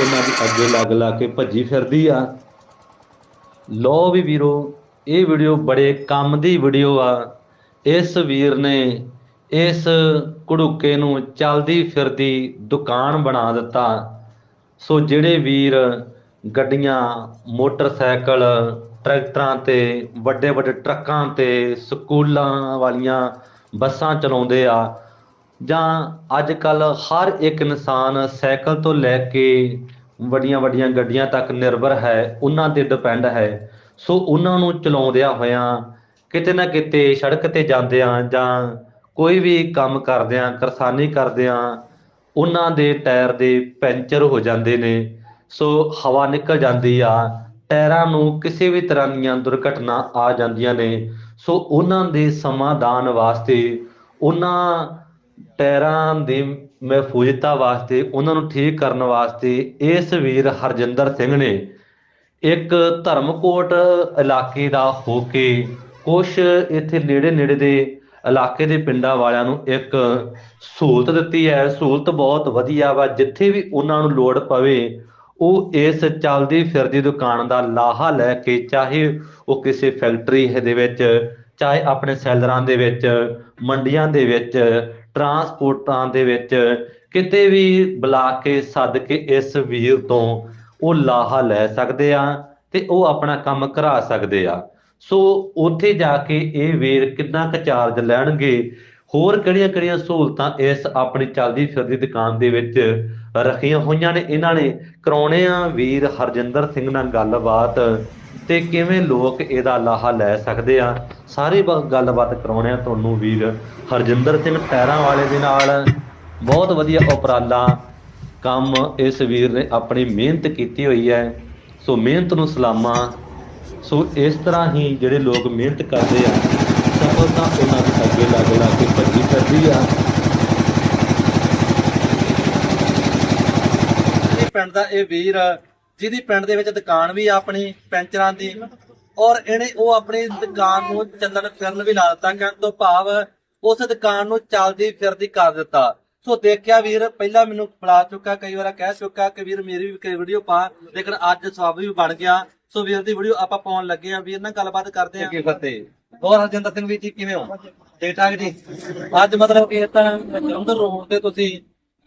ਉਹਨਾਂ ਦੀ ਅੱਗੇ ਲੱਗ ਲਾ ਕੇ ਭੱਜੀ ਫਿਰਦੀ ਆ। ਲੋ ਵੀ ਵੀਰੋ, ਇਹ ਵੀਡੀਓ ਬੜੇ ਕੰਮ ਦੀ ਵੀਡੀਓ ਆ। ਇਸ ਵੀਰ ਨੇ ਇਸ ਕੁੜੁੱਕੇ ਨੂੰ ਚਲਦੀ ਫਿਰਦੀ ਦੁਕਾਨ ਬਣਾ ਦਿੱਤਾ। ਸੋ ਜਿਹੜੇ ਵੀਰ ਗੱਡੀਆਂ, ਮੋਟਰਸਾਈਕਲ, ਟਰੈਕਟਰਾਂ ਤੇ ਵੱਡੇ ਵੱਡੇ ਟਰੱਕਾਂ ਤੇ, ਸਕੂਲਾਂ ਵਾਲੀਆਂ ਬੱਸਾਂ ਚਲਾਉਂਦੇ ਆ ਜਾਂ ਅੱਜ ਕੱਲ ਹਰ ਇੱਕ ਇਨਸਾਨ ਸਾਈਕਲ ਤੋਂ ਲੈ ਕੇ ਵੱਡੀਆਂ ਵੱਡੀਆਂ ਗੱਡੀਆਂ ਤੱਕ ਨਿਰਭਰ ਹੈ, ਉਹਨਾਂ ਤੇ ਡਿਪੈਂਡ ਹੈ। ਸੋ ਉਹਨਾਂ ਨੂੰ ਚਲਾਉਂਦਿਆਂ ਹੋਇਆਂ ਕਿਤੇ ਨਾ ਕਿਤੇ ਸੜਕ ਤੇ ਜਾਂਦਿਆਂ ਜਾਂ ਕੋਈ ਵੀ ਕੰਮ ਕਰਦਿਆਂ, ਕਿਰਸਾਨੀ ਕਰਦਿਆਂ, ਉਹਨਾਂ ਦੇ ਟਾਇਰ ਦੇ ਪੈਂਚਰ ਹੋ ਜਾਂਦੇ ਨੇ। ਸੋ ਹਵਾ ਨਿਕਲ ਜਾਂਦੀ ਆ, ਟਾਇਰਾਂ ਨੂੰ ਕਿਸੇ ਵੀ ਤਰ੍ਹਾਂ ਦੀਆਂ ਦੁਰਘਟਨਾ ਆ ਜਾਂਦੀਆਂ ਨੇ। ਸੋ ਉਹਨਾਂ ਦੇ ਸਮਾਧਾਨ ਵਾਸਤੇ ਉਹਨਾਂ ਟਾਇਰਾਂ ਦੀ ਮਹਿਫੂਜ਼ਤਾ ਵਾਸਤੇ, ਉਹਨਾਂ ਨੂੰ ਠੀਕ ਕਰਨ ਵਾਸਤੇ ਇਸ ਵੀਰ ਹਰਜਿੰਦਰ ਸਿੰਘ ਨੇ ਇੱਕ ਧਰਮਕੋਟ ਇਲਾਕੇ ਦਾ ਹੋ ਕੇ ਕੁਛ ਇੱਥੇ ਨੇੜੇ ਨੇੜੇ ਦੇ ਇਲਾਕੇ ਦੇ ਪਿੰਡਾਂ ਵਾਲਿਆਂ ਨੂੰ ਇੱਕ ਸਹੂਲਤ ਦਿੱਤੀ ਹੈ। ਸਹੂਲਤ ਬਹੁਤ ਵਧੀਆ ਵਾ, ਜਿੱਥੇ ਵੀ ਉਹਨਾਂ ਨੂੰ ਲੋੜ ਪਵੇ, ਉਹ ਇਸ ਚੱਲਦੀ ਫਿਰਦੀ ਦੁਕਾਨ ਦਾ ਲਾਹਾ ਲੈ ਕੇ, ਚਾਹੇ ਉਹ ਕਿਸੇ ਫੈਕਟਰੀ ਦੇ ਵਿੱਚ, ਚਾਹੇ ਆਪਣੇ ਸੈਲਰਾਂ ਦੇ ਵਿੱਚ, ਮੰਡੀਆਂ ਦੇ ਵਿੱਚ ਟਰਾਂਸਪੋਰਟਾਂ ਦੇ ਵਿੱਚ ਕਿਤੇ ਵੀ ਬੁਲਾ ਕੇ, ਸੱਦ ਕੇ ਇਸ ਵੀਰ ਤੋਂ ਉਹ ਲਾਹਾ ਲੈ ਸਕਦੇ ਆ ਤੇ ਉਹ ਆਪਣਾ ਕੰਮ ਕਰਾ ਸਕਦੇ ਆ। ਸੋ ਉੱਥੇ ਜਾ ਕੇ ਇਹ ਵੀਰ ਕਿੰਨਾ ਕੁ ਚਾਰਜ ਲੈਣਗੇ? ਹੋਰ ਕਿਹੜੀਆਂ ਕਿਹੜੀਆਂ ਸਹੂਲਤਾਂ ਇਸ ਆਪਣੀ ਚੱਲਦੀ ਫਿਰਦੀ ਦੁਕਾਨ ਦੇ ਵਿੱਚ ਰੱਖੀਆਂ ਹੋਈਆਂ ਨੇ? ਇਹਨਾਂ ਨੇ ਕਰਾਉਣੇ ਆ ਵੀਰ ਹਰਜਿੰਦਰ ਸਿੰਘ ਨਾਲ ਗੱਲਬਾਤ। ਤੇ ਕਿਵੇਂ ਲੋਕ ਇਹਦਾ ਲਾਹਾ ਲੈ ਸਕਦੇ ਆ? ਸਾਰੀ ਗੱਲਬਾਤ ਕਰਾਉਣੇ ਆ ਤੁਹਾਨੂੰ ਵੀਰ ਹਰਜਿੰਦਰ ਸਿੰਘ ਟਾਇਰਾਂ ਵਾਲੇ ਦੇ ਨਾਲ। ਬਹੁਤ ਵਧੀਆ ਉਪਰਾਲਾ ਕੰਮ ਇਸ ਵੀਰ ਨੇ ਆਪਣੀ ਮਿਹਨਤ ਕੀਤੀ ਹੋਈ ਹੈ। ਸੋ ਮਿਹਨਤ ਨੂੰ ਸਲਾਮਾਂ। ਸੋ ਇਸ ਤਰ੍ਹਾਂ ਹੀ ਜਿਹੜੇ ਲੋਕ ਮਿਹਨਤ ਕਰਦੇ ਆ ਸਫਲਤਾ ਉਹਨਾਂ ਦੇ ਅੱਗੇ ਲੱਗ ਲਾ ਕੇ ਭੱਜੀ ਕਰਦੀ ਆ। ਪਿੰਡ ਦਾ ਇਹ ਵੀਰ ਜਿਹਦੀ ਪਿੰਡ ਦੇ ਵਿੱਚ ਦੁਕਾਨ ਵੀ ਆ ਆਪਣੀ ਪੈਂਚਰਾਂ ਦੀ ਔਰ ਇਹਨੇ ਉਹ ਆਪਣੀ ਦੁਕਾਨ ਨੂੰ ਚੱਲਣ ਫਿਰਨ ਵੀ ਲਾ ਦਿੱਤਾ ਕਹਿਣ ਤੋਂ ਭਾਵ ਉਸ ਦੁਕਾਨ ਨੂੰ ਚੱਲਦੀ ਫਿਰਦੀ ਕਰ ਦਿੱਤਾ। ਸੋ ਦੇਖਿਆ ਵੀਰ ਪਹਿਲਾਂ ਮੈਨੂੰ ਫੜਾ ਚੁੱਕਾ ਕਈ ਵਾਰ ਕਹਿ ਚੁੱਕਾ ਕਿ ਵੀਰ ਮੇਰੀ ਵੀ ਕੋਈ ਵੀਡੀਓ ਪਾ ਲੇਕਿਨ ਅੱਜ ਸਵਾਬ ਵੀ ਬਣ ਗਿਆ। ਸੋ ਵੀਰ ਦੀ ਵੀਡੀਓ ਆਪਾਂ ਪਾਉਣ ਲੱਗੇ ਆ ਵੀਰ ਨਾਲ ਗੱਲਬਾਤ ਕਰਦੇ ਆ ਕੀ ਫਤਿਹ। ਹੋਰ ਹਰਜਿੰਦਰ ਸਿੰਘ ਵੀ ਜੀ ਕਿਵੇਂ ਹੋ? ਠੀਕ ਠਾਕ ਜੀ? ਅੱਜ ਮਤਲਬ ਕਿ ਇਹ ਤਾਂ ਜਲੰਧਰ ਰੋਡ ਤੇ ਤੁਸੀਂ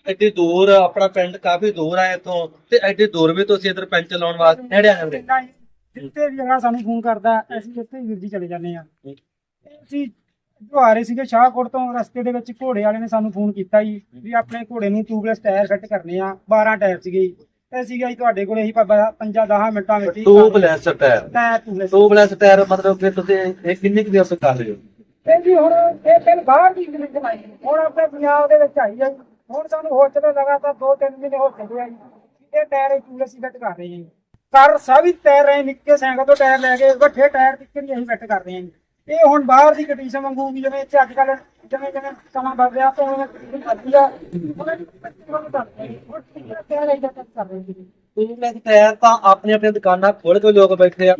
ਐਡੀ ਦੂਰ ਆਪਣਾ ਪਿੰਡ ਕਾਫੀ ਦੂਰ ਆ ਇੱਥੋਂ ਤੇ ਐਡੀ ਦੂਰ ਵੀ ਤੁਸੀਂ ਇੱਧਰ ਪੈਂਚ ਲਾਉਣ ਵਾਸਤੇ ਨੇੜੇ ਆ ਜਾਂਦੇ। ਜਿੱਤੇ ਵੀ ਜਗ੍ਹਾ ਸਾਨੂੰ ਫੋਨ ਕਰਦਾ ਅਸੀਂ ਉੱਥੇ ਵੀਰ ਜੀ ਚਲੇ ਜਾਂਦੇ ਆ ਅਸੀਂ ਜੋ ਆ ਰਹੇ ਸੀਗੇ ਸ਼ਾਹਕੋਟ ਤੋਂ ਰਸਤੇ ਦੇ ਵਿੱਚ ਘੋੜੇ ਵਾਲੇ ਨੇ ਸਾਨੂੰ ਫੋਨ ਕੀਤਾ ਜੀ ਵੀ ਆਪਣੇ ਘੋੜੇ ਨੂੰ ਟਿਊਬਲੈਸ ਟਾਇਰ ਫਿੱਟ ਕਰਨੇ ਆ 12 ਟਾਇਰ ਸੀਗੇ ਜੀ। ਤੇ ਸੀਗਾ ਜੀ ਤੁਹਾਡੇ ਕੋਲੇ ਹੀ 5 10 ਮਿੰਟਾਂ ਵਿੱਚ tubeless tyre. Tubeless. Tubeless tyre ਮਤਲਬ ਕਿ ਤੁਸੀਂ ਇਹ ਕਿੰਨੀ ਕੁ ਕਰ ਰਹੇ ਹੋ? ਤੇ ਜੀ ਹੁਣ ਇਹ ਦਿਨ ਬਾਹਰ ਦੀ ਜ਼ਿੰਦਗੀ ਕਮਾਈ ਹੁਣ ਆਪਣੇ ਪੰਜਾਬ ਦੇ ਵਿੱਚ ਆਈ ਆ ਜੀ। ਹੁਣ ਸਾਨੂੰ ਹੋ ਚਲੇ ਲਗਾਤਾਰ 2-3 ਮਹੀਨੇ ਹੋ ਚੁੱਕੇ ਆ ਜੀ। ਇਹ ਟਾਇਰ ਹੀ ਫਿੱਟ ਕਰ ਰਹੇ ਜੀ। ਕਰ ਸਭੀ ਟਾਇਰ ਰਹੇ ਨਿੱਕੇ ਸਾਈਕਲ ਤੋਂ ਟਾਇਰ ਲੈ ਕੇ ਵੱਡੇ ਟਾਇਰ ਤੱਕ ਹੀ ਅਸੀਂ ਫਿੱਟ ਕਰਦੇ ਆ ਜੀ। ਇਹ ਹੁਣ ਬਾਹਰ ਦੀ ਕੰਡੀਸ਼ਨ ਵਾਂਗੂ ਵੀ ਜਿਵੇਂ ਇੱਥੇ ਅੱਜ ਕੱਲ ਜਿਵੇਂ ਜਿਵੇਂ ਸਮਾਂ ਬਦਲ ਰਿਹਾ ਤਾਂ ਉਹਨਾਂ ਦੀ ਬੱਚੀ ਵਾਂਗੂ ਕਰਦੇ ਆ ਜੀ। ਹੁਣ ਟਾਇਰ ਕਰ ਰਹੇ ਤਾਂ ਆਪਣੀ ਆਪਣੀ ਦੁਕਾਨਾਂ ਖੋਲ ਕੇ ਲੋਕ ਬੈਠੇ ਆ।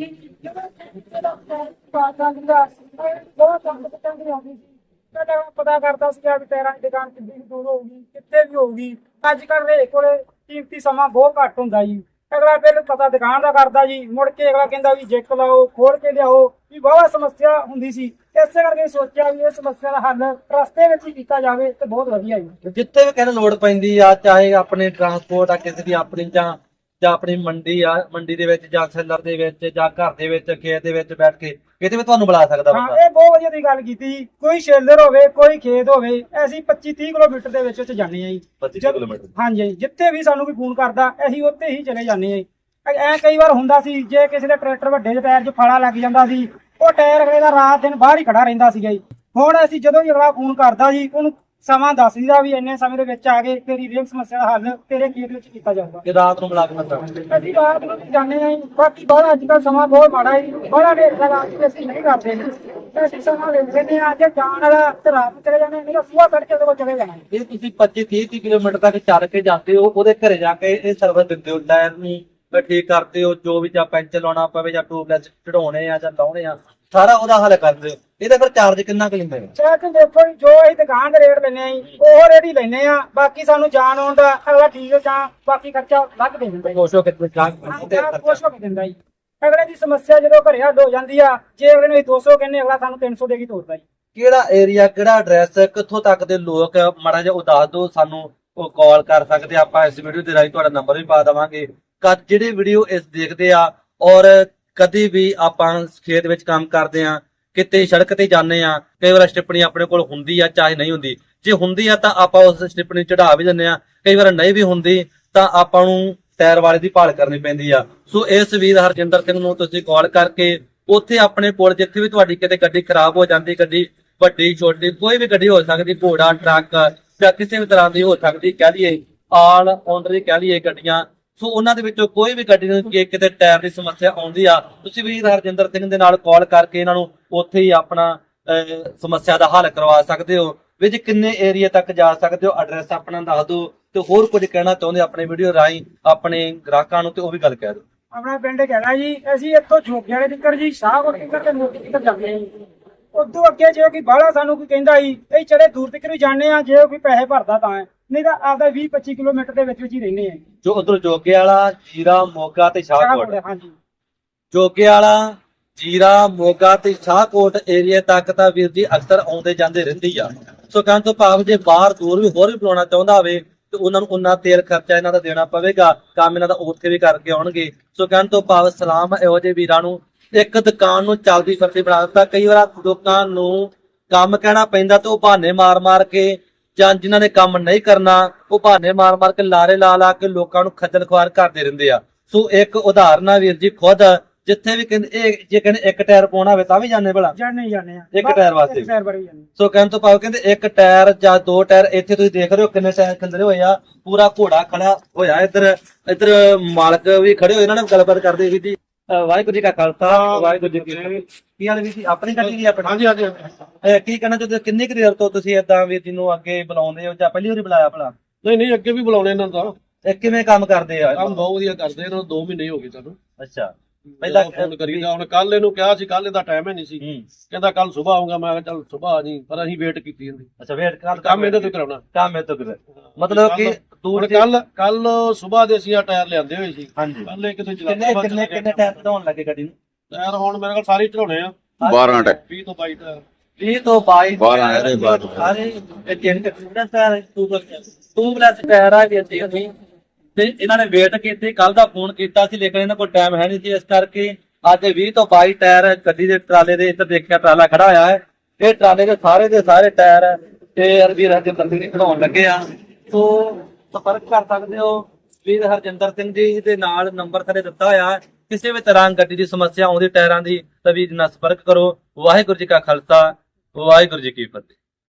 ਪਤਾ ਕਰਦਾ ਸੀ ਕਿ ਟਾਇਰਾਂ ਦੀ ਦੁਕਾਨ ਕਿੱਡੀ ਦੂਰ ਹੋਊਗੀ, ਕਿੱਥੇ ਵੀ ਹੋਊਗੀ। ਅੱਜ ਕੱਲ ਦੇ ਕੋਲੇ ਕੀਮਤੀ ਸਮਾਂ ਬਹੁਤ ਘੱਟ ਹੁੰਦਾ ਜੀ। ਅਗਲਾ ਪਹਿਲਾਂ ਪਤਾ ਦੁਕਾਨ ਦਾ ਕਰਦਾ ਜੀ, ਮੁੜ ਕੇ ਅਗਲਾ ਕਹਿੰਦਾ ਵੀ ਜੈਕ ਲਾਓ ਖੋਲ ਕੇ ਲਿਆਓ। ਵੀ ਬਹੁਤ ਸਮੱਸਿਆ ਹੁੰਦੀ ਸੀ। ਇਸੇ ਕਰਕੇ ਸੋਚਿਆ ਵੀ ਇਹ ਸਮੱਸਿਆ ਦਾ ਹੱਲ ਰਸਤੇ ਵਿੱਚ ਹੀ ਕੀਤਾ ਜਾਵੇ ਤੇ ਬਹੁਤ ਵਧੀਆ ਜੀ। ਜਿੱਥੇ ਵੀ ਕਹਿੰਦੇ ਲੋੜ ਪੈਂਦੀ ਆ, ਚਾਹੇ ਆਪਣੇ ਟਰਾਂਸਪੋਰਟ ਆ, ਕਿਸੇ ਦੀ ਆਪਣੀ ਜਾਂ ਜਾਂ ਆਪਣੀ ਮੰਡੀ ਆ, ਮੰਡੀ ਦੇ ਵਿੱਚ ਜਾਂ ਸੈਲਰ ਦੇ ਵਿੱਚ ਜਾਂ ਘਰ ਦੇ ਵਿੱਚ, ਖੇਤ ਦੇ ਵਿੱਚ ਬੈਠ ਕੇ ਕਿਤੇ ਵੀ ਤੁਹਾਨੂੰ ਬੁਲਾ ਸਕਦਾ ਹਾਂ ਬੰਦਾ ਇਹ ਬਹੁਤ ਵਧੀਆ ਦੀ ਗੱਲ ਕੀਤੀ ਜੀ। ਕੋਈ ਸ਼ੇਲਰ ਹੋਵੇ ਕੋਈ ਖੇਤ ਹੋਵੇ ਅਸੀਂ 25 30 ਕਿਲੋਮੀਟਰ ਦੇ ਵਿੱਚ ਉੱਥੇ ਜਾਂਦੇ ਆ ਜੀ 25 ਜਦ- ਕਿਲੋਮੀਟਰ ਹਾਂਜੀ ਹਾਂਜੀ, ਜਿੱਥੇ ਵੀ ਸਾਨੂੰ ਕੋਈ ਫੋਨ ਕਰਦਾ ਅਸੀਂ ਉੱਥੇ ਹੀ ਚਲੇ ਜਾਂਦੇ ਆ ਜੀ। ਐ ਐਂ ਕਈ ਵਾਰ ਹੁੰਦਾ ਸੀ ਜੇ ਕਿਸੇ ਦੇ ਟਰੈਕਟਰ ਵੱਡੇ ਦੇ ਟਾਇਰ 'ਚ ਫਾਲਾ ਲੱਗ ਜਾਂਦਾ ਸੀ ਉਹ ਟਾਇਰ ਅਗਲੇ ਦਾ ਰਾਤ ਦਿਨ ਬਾਹਰ ਹੀ ਖੜਾ ਰਹਿੰਦਾ ਸੀਗਾ ਜੀ ਹੁਣ ਅਸੀਂ ਜਦੋਂ ਵੀ ਅਗਲਾ ਫੋਨ ਕਰਦਾ ਜੀ ਉਹਨੂੰ ਸਮਾਂ ਦੱਸ ਦਿੰਦਾ ਵੀ ਇੰਨੇ ਸਮੇਂ ਦੇ ਵਿੱਚ ਆ ਕੇ ਤੇਰੀ ਰੇਕ ਸਮੱਸਿਆ ਦਾ ਹੱਲ ਤੇਰੇ ਖੇਤ ਵਿੱਚ ਕੀਤਾ ਜਾਊਗਾ ਕਿ ਰਾਤ ਨੂੰ ਮਤਲਬ ਅਸੀਂ ਰਾਤ ਨੂੰ ਵੀ ਜਾਂਦੇ ਆ ਜੀ। ਬਾਕੀ ਬਾਹਰ ਅੱਜ ਕੱਲ੍ਹ ਸਮਾਂ ਬਹੁਤ ਮਾੜਾ ਹੈ ਬੜਾ ਢੇਰ ਲਗਾ ਕੇ ਅਸੀਂ ਨਹੀਂ ਕਰਦੇ ਤੇ ਅਸੀਂ ਸਮਾਂ ਲੈ ਲੈਂਦੇ ਆ ਜੇ ਜਾਣ ਵਾਲਾ ਤੇ ਰਾਤ ਨੂੰ ਚਲੇ ਜਾਂਦੇ ਨਹੀਂ ਤਾਂ ਸੁਬਾਹ ਤੜਕੇ ਉਹਦੇ ਕੋਲ ਚਲੇ ਜਾਣਾ ਇਹ ਤੁਸੀਂ 25 30 ਕਿਲੋਮੀਟਰ ਤੱਕ ਚੱਲ ਕੇ ਜਾਂਦੇ ਹੋ ਉਹਦੇ ਘਰੇ ਜਾ ਕੇ ਇਹ ਸਰਵਿਸ ਦਿੰਦੇ ਹੋ ਟਾਇਰ ਨੂੰ ਫਿਰ ਠੀਕ ਕਰਦੇ ਹੋ ਜੋ ਵੀ ਜਾਂ ਪੈਂਚਰ ਲਾਉਣਾ ਪਵੇ ਜਾਂ ਟੂਬਲੈਸ ਚੜਾਉਣੇ ਆ ਜਾਂ ਲਾਉਣੇ ਆ ਸਾਰਾ ਉਹਦਾ ਹੱਲ ਕਰਦੇ ਹੋ। ਇਹਦਾ ਫਿਰ ਚਾਰਜ ਕਿੰਨਾ ਕੁ ਲੈਂਦੇ ਨੇ ਚਾਹ ਦੇਖੋ ਜੀ, ਜੋ ਅਸੀਂ ਦੁਕਾਨ ਦੇ ਰੇਟ ਲੈਨੇ ਆ ਜੀ ਉਹ ਰੇਟ ਹੀ। ਲੈਨੇ ਆ ਬਾਕੀ ਸਾਨੂੰ ਜਾਣ ਆਉਣ ਦਾ ਅਗਲਾ ਠੀਕ ਹੋ ਜਾਂ ਬਾਕੀ ਖਰਚਾ ਲੱਗ ਦੇ ਦਿੰਦਾ ਜੀ। ਕੋਸ਼ੋ ਕਿਤੇ ਹਾਂ ਕੁਛ ਹੋ ਕੇ ਦਿੰਦਾ ਜੀ। ਅਗਲੇ ਦੀ ਸਮੱਸਿਆ ਜਦੋਂ ਘਰੇ ਹੱਲ ਹੋ ਜਾਂਦੀ ਆ ਜੇ ਅਗਲੇ ਨੂੰ ਅਸੀਂ 200 ਕਹਿੰਦੇ ਅਗਲਾ ਸਾਨੂੰ 300 ਦੇ ਕੇ ਤੋਰਦਾ ਜੀ। ਕਿਹੜਾ ਏਰੀਆ ਕਿਹੜਾ ਐਡਰੈਸ ਕਿੱਥੋਂ ਤੱਕ ਦੇ ਲੋਕ ਮਾੜਾ ਜਿਹਾ ਉਹ ਦੱਸ ਦਿਓ ਸਾਨੂੰ ਉਹ ਕਾਲ ਕਰ ਸਕਦੇ ਆ। ਆਪਾਂ ਇਸ ਵੀਡੀਓ ਦੇ ਰਾਹੀਂ ਤੁਹਾਡਾ ਨੰਬਰ ਵੀ ਪਾ ਦੇਵਾਂਗੇ। ਕਦ ਜਿਹੜੇ ਵੀਡੀਓ ਇਸ ਦੇਖਦੇ ਆ ਔਰ ਕਦੀ ਵੀ ਆਪਾਂ ਖੇਤ ਵਿੱਚ ਕੰਮ ਕਰਦੇ ਆ ਕਿਤੇ ਸੜਕ ਤੇ ਜਾਂਦੇ ਆ ਕਈ ਵਾਰ ਸਟਿੱਪਣੀ ਆਪਣੇ ਕੋਲ ਹੁੰਦੀ ਆ, ਚਾਹੇ ਨਹੀਂ ਹੁੰਦੀ। ਜੇ ਹੁੰਦੀ ਆ ਤਾਂ ਆਪਾਂ ਉਸ ਸਟਿੱਪਣੀ ਚੜਾ ਵੀ ਦਿੰਦੇ ਆ ਕਈ ਵਾਰ ਨਹੀਂ ਵੀ ਹੁੰਦੀ ਤਾਂ ਆਪਾਂ ਨੂੰ ਟਾਇਰ ਵਾਲੇ ਦੀ ਭਾਲ ਕਰਨੀ ਪੈਂਦੀ ਆ। ਸੋ ਇਸ ਵੀਰ ਹਰਜਿੰਦਰ ਸਿੰਘ ਨੂੰ ਤੁਸੀਂ ਕਾਲ ਕਰਕੇ ਉੱਥੇ ਆਪਣੇ ਕੋਲ ਜਿੱਥੇ ਵੀ ਤੁਹਾਡੀ ਕਿਤੇ ਗੱਡੀ ਖਰਾਬ ਹੋ ਜਾਂਦੀ, ਗੱਡੀ ਵੱਡੀ, ਛੋਟੀ, ਕੋਈ ਵੀ ਗੱਡੀ ਹੋ ਸਕਦੀ, ਘੋੜਾ, ਟਰੱਕ ਜਾਂ ਕਿਸੇ ਵੀ ਤਰ੍ਹਾਂ ਦੀ ਹੋ ਸਕਦੀ, ਕਹਿ ਲਈਏ ਆਲ ਆਉਂਦਰੀ ਕਹਿ ਲਈਏ ਗੱਡੀਆਂ ਸੋ ਉਹਨਾਂ ਦੇ ਵਿੱਚੋਂ ਕੋਈ ਵੀ ਗੱਡੀ ਨੂੰ ਕਿ ਕਿਤੇ ਟਾਇਰ ਦੀ ਸਮੱਸਿਆ ਆਉਂਦੀ ਆ, ਤੁਸੀਂ ਵੀ ਹਰਜਿੰਦਰ ਸਿੰਘ ਦੇ ਨਾਲ ਕਾਲ ਕਰਕੇ ਇਹਨਾਂ ਨੂੰ ਉੱਥੇ ਹੀ ਆਪਣਾ ਸਮੱਸਿਆ ਦਾ ਹੱਲ ਕਰਵਾ ਸਕਦੇ ਹੋ। ਵਿੱਚ ਕਿੰਨੇ ਏਰੀਆ ਤੱਕ ਜਾ ਸਕਦੇ ਹੋ? ਐਡਰੈਸ ਆਪਣਾ ਦੱਸ ਦਿਓ ਤੇ ਹੋਰ ਕੁਝ ਕਹਿਣਾ ਚਾਹੁੰਦੇ ਆਪਣੇ ਵੀਡੀਓ ਰਾਹੀਂ, ਆਪਣੇ ਗ੍ਰਾਹਕਾਂ ਨੂੰ ਤੇ ਉਹ ਵੀ ਗੱਲ ਕਹਿ ਦਿਓ। ਆਪਣਾ ਪਿੰਡ ਕਹਿਣਾ ਜੀ, ਅਸੀਂ ਇੱਥੋਂ ਝੋਕੇ ਵਾਲੇ ਨਿਕਰ ਜੀ ਸ਼ਾਹਕੋਟ ਨਿਕਰ ਤੇ ਮੋਤੀ ਨਿਕਰ ਜਾਂਦੇ ਹਾਂ ਉਦੋਂ ਅੱਗੇ ਜੇ ਕੋਈ ਬਾਹਲਾ ਸਾਨੂੰ ਕੋਈ ਕਹਿੰਦਾ ਜੀ ਅਸੀਂ ਚੜੇ ਦੂਰ ਤੱਕ ਵੀ ਜਾਂਦੇ ਆ ਜੇ ਕੋਈ ਪੈਸੇ ਭਰਦਾ ਤਾਂ ਹੈ। ਨਹੀਂ ਤਾਂ ਆਪਦਾ 20 25 ਕਿਲੋਮੀਟਰ ਦੇ ਵਿੱਚ ਵਿੱਚ ਹੀ ਰਹਿੰਦੇ ਆ। ਜੀ। ਉਧਰ ਜੋਗੇ ਵਾਲਾ ਜੀਰਾ ਮੋਗਾ ਤੇ ਸ਼ਾਹਕੋਟ। ਸ਼ਾਹਕੋਟ ਹਾਂਜੀ। ਜੋਗੇ ਵਾਲਾ ਜੀਰਾ ਮੋਗਾ ਤੇ ਸ਼ਾਹਕੋਟ ਏਰੀਆ ਤੱਕ ਤਾਂ ਵੀਰ ਜੀ ਅਕਸਰ ਆਉਂਦੇ ਜਾਂਦੇ ਰਹਿੰਦੀ ਆ। ਸੋ ਕਹਿਣ ਤੋਂ ਭਾਵ ਜੇ ਬਾਹਰ ਦੂਰ ਵੀ ਹੋਰ ਵੀ ਬੁਲਾਉਣਾ ਚਾਹੁੰਦਾ ਹੋਵੇ ਤੇ ਉਹਨਾਂ ਨੂੰ ਉਨਾ ਤੇਲ ਖਰਚਾ ਇਹਨਾਂ ਦਾ ਦੇਣਾ ਪਵੇਗਾ ਕੰਮ ਇਹਨਾਂ ਦਾ ਉੱਥੇ ਵੀ ਕਰਕੇ ਆਉਣਗੇ। ਸੋ ਕਹਿਣ ਤੋਂ ਭਾਵ ਸਲਾਮ ਇਹੋ ਜਿਹੇ ਵੀਰਾਂ ਨੂੰ ਇੱਕ ਦੁਕਾਨ ਨੂੰ ਚੱਲਦੀ ਫਿਰਦੀ ਬਣਾ ਦਿੱਤਾ। ਕਈ ਵਾਰ ਲੋਕਾਂ ਨੂੰ ਕੰਮ ਕਹਿਣਾ ਪੈਂਦਾ ਤੇ ਉਹ ਬਹਾਨੇ ਮਾਰ-ਮਾਰ ਕੇ ਜਾਂ ਜਿਨ੍ਹਾਂ ਨੇ ਕੰਮ ਨਹੀਂ ਕਰਨਾ ਉਹ ਬਹਾਨੇ ਮਾਰ-ਮਾਰ ਕੇ ਲਾਰੇ ਲਾ ਲਾ ਕੇ ਲੋਕਾਂ ਨੂੰ ਖੱਜਲ ਖੁਆਰ ਕਰਦੇ ਰਹਿੰਦੇ ਆ। ਸੋ ਇੱਕ ਉਦਾਹਰਨ ਆ ਵੀਰ ਜੀ ਖੁਦ ਜਿੱਥੇ ਵੀ ਕਹਿੰਦੇ ਇਹ ਜੇ ਕਹਿੰਦੇ ਇੱਕ ਟਾਇਰ ਪਾਉਣਾ ਹੋਵੇ ਤਾਂ ਵੀ ਜਾਂਦੇ ਭਲਾ? ਹੀ ਜਾਂਦੇ ਆ। ਇੱਕ ਟਾਇਰ ਵਾਸਤੇ। ਟਾਇਰ ਸੋ ਕਹਿਣ ਤੋਂ ਭਾਵ ਕਹਿੰਦੇ ਇੱਕ ਟਾਇਰ ਜਾਂ ਦੋ ਟਾਇਰ ਇੱਥੇ ਤੁਸੀਂ ਦੇਖ ਰਹੇ ਹੋ ਕਿੰਨੇ ਟਾਇਰ ਖੰਦਰੇ ਹੋਏ ਆ। ਪੂਰਾ ਘੋੜਾ ਖੜਾ ਹੋਇਆ ਇੱਧਰ ਇੱਧਰ ਮਾਲਕ ਵੀ ਖੜੇ ਹੋਏ ਇਹਨਾਂ ਨਾਲ ਗੱਲਬਾਤ ਕਰਦੇ ਵੀ ਜੀ। ਵਾਹਿਗੁਰੂ ਜੀ ਕਾ ਖਾਲਸਾ ਵਾਹਿਗੁਰੂ ਜੀ ਕੀ ਫਤਿਹ। ਕੀ ਹਾਲ ਵੀ ਜੀ? ਆਪਣੀ ਗੱਡੀ ਦੀ ਆਪਣੀ? ਹਾਂਜੀ ਹਾਂਜੀ ਅਹ ਕੀ ਕਹਿਣਾ ਚਾਹੁੰਦੇ ਹੋ? ਕਿੰਨੀ ਕੁ ਦੇਰ ਤੋਂ ਤੁਸੀਂ ਏਦਾਂ ਵੀਰ ਜੀ ਨੂੰ ਅੱਗੇ ਬੁਲਾਉਂਦੇ ਹੋ ਜਾਂ ਪਹਿਲੀ ਵਾਰੀ ਬੁਲਾਇਆ ਭਲਾ? ਨਹੀਂ ਨਹੀਂ ਅੱਗੇ ਵੀ ਬੁਲਾਉਣੇ ਇਹਨਾਂ ਨੂੰ ਤਾਂ। ਇਹ ਕਿਵੇਂ ਕੰਮ ਕਰਦੇ ਆ? ਕੰਮ ਬਹੁਤ ਵਧੀਆ ਕਰਦੇ ਇਹਨਾਂ ਨੂੰ 2 ਮਹੀਨੇ ਹੀ ਹੋ ਗਏ ਸਾਨੂੰ। ਅੱਛਾ। ਪਹਿਲਾਂ ਫੋਨ ਕਰੀਦਾ ਹੁਣ ਕੱਲ ਇਹਨੂੰ ਕਿਹਾ ਸੀ ਕੱਲ ਇਹਦਾ ਟਾਈਮ ਹੀ ਨਹੀਂ ਸੀ। ਕਹਿੰਦਾ ਕੱਲ ਸਵੇਰ ਆਉਂਗਾ ਮੈਂ ਕਿਹਾ ਚੱਲ ਸਵੇਰ ਆ ਜੀ ਪਰ ਅਸੀਂ ਵੇਟ ਕੀਤੀ ਇਹਦੀ। ਅੱਛਾ ਵੇਟ ਕਰ ਕੰਮ ਇਹਦੇ ਤੋਂ ਕਰਾਉਣਾ। ਕੰਮ ਇਹ ਤੋਂ ਕਰ ਮਤਲਬ ਕਿ ਦੂਰ ਕੱਲ ਕੱਲ ਸਵੇਰ ਦੇ ਅਸੀਂ ਆ ਟਾਇਰ ਲਿਆਂਦੇ ਹੋਏ ਸੀ। ਹਾਂਜੀ। ਕੱਲ ਇਹ ਕਿਤੇ ਜਲਾਲਾਬਾਦ ਕਿੰਨੇ ਕਿੰਨੇ ਟਾਈਮ ਧੋਣ ਲੱਗੇ ਗੱਡੀ ਨੂੰ? ਟਾਇਰ ਹੁਣ ਮੇਰੇ ਕੋਲ ਸਾਰੇ ਚੜਾਉਣੇ ਆ। 12 ਟੈਕ 20 ਤੋਂ 22 ਟਾਇਰ 20 ਤੋਂ 22 ਬਾਰਾਂ ਇਹਦੇ ਬਾਅਦ। ਸਾਰੇ ਇਹ ਤਿੰਨ ਟਾਇਰ ਟੂਬਲੈਸ ਟਾਇਰ ਆ ਵੀ ਅਸੀਂ ਤੇ ਇਹਨਾਂ ਨੇ ਵੇਟ ਕੀਤੀ ਕੱਲ ਦਾ ਫੋਨ ਕੀਤਾ ਸੀ, ਲੇਕਿਨ ਇਹਨਾਂ ਕੋਲ ਟਾਈਮ ਹੈ ਨਹੀਂ ਸੀ ਇਸ ਕਰਕੇ ਅੱਜ 20 ਤੋਂ 22 ਟਾਇਰ ਗੱਡੀ ਦੇ ਟਰਾਲੇ ਦੇ ਇੱਧਰ ਦੇਖਿਆ ਟਰਾਲਾ ਖੜਾ ਹੋਇਆ ਹੈ। ਇਹ ਟਰਾਲੇ ਦੇ ਸਾਰੇ ਦੇ ਸਾਰੇ ਟਾਇਰ ਤੇ ਵੀਰ ਹਰਜਿੰਦਰ ਸਿੰਘ ਜੀ ਖੜਾਉਣ ਲੱਗੇ ਆ। ਸੋ ਸੰਪਰਕ ਕਰ ਸਕਦੇ ਹੋ। ਵੀਰ ਹਰਜਿੰਦਰ ਸਿੰਘ ਜੀ ਦੇ ਨਾਲ ਨੰਬਰ ਥੱਲੇ ਦਿੱਤਾ ਹੋਇਆ ਕਿਸੇ ਵੀ ਤਰ੍ਹਾਂ ਗੱਡੀ ਦੀ ਸਮੱਸਿਆ ਆਉਂਦੀ ਟਾਇਰਾਂ ਦੀ ਤਾਂ ਵੀਰ ਨਾਲ ਸੰਪਰਕ ਕਰੋ। ਵਾਹਿਗੁਰੂ ਜੀ ਕਾ ਖਾਲਸਾ, ਵਾਹਿਗੁਰੂ ਜੀ ਕੀ ਫਤਿਹ।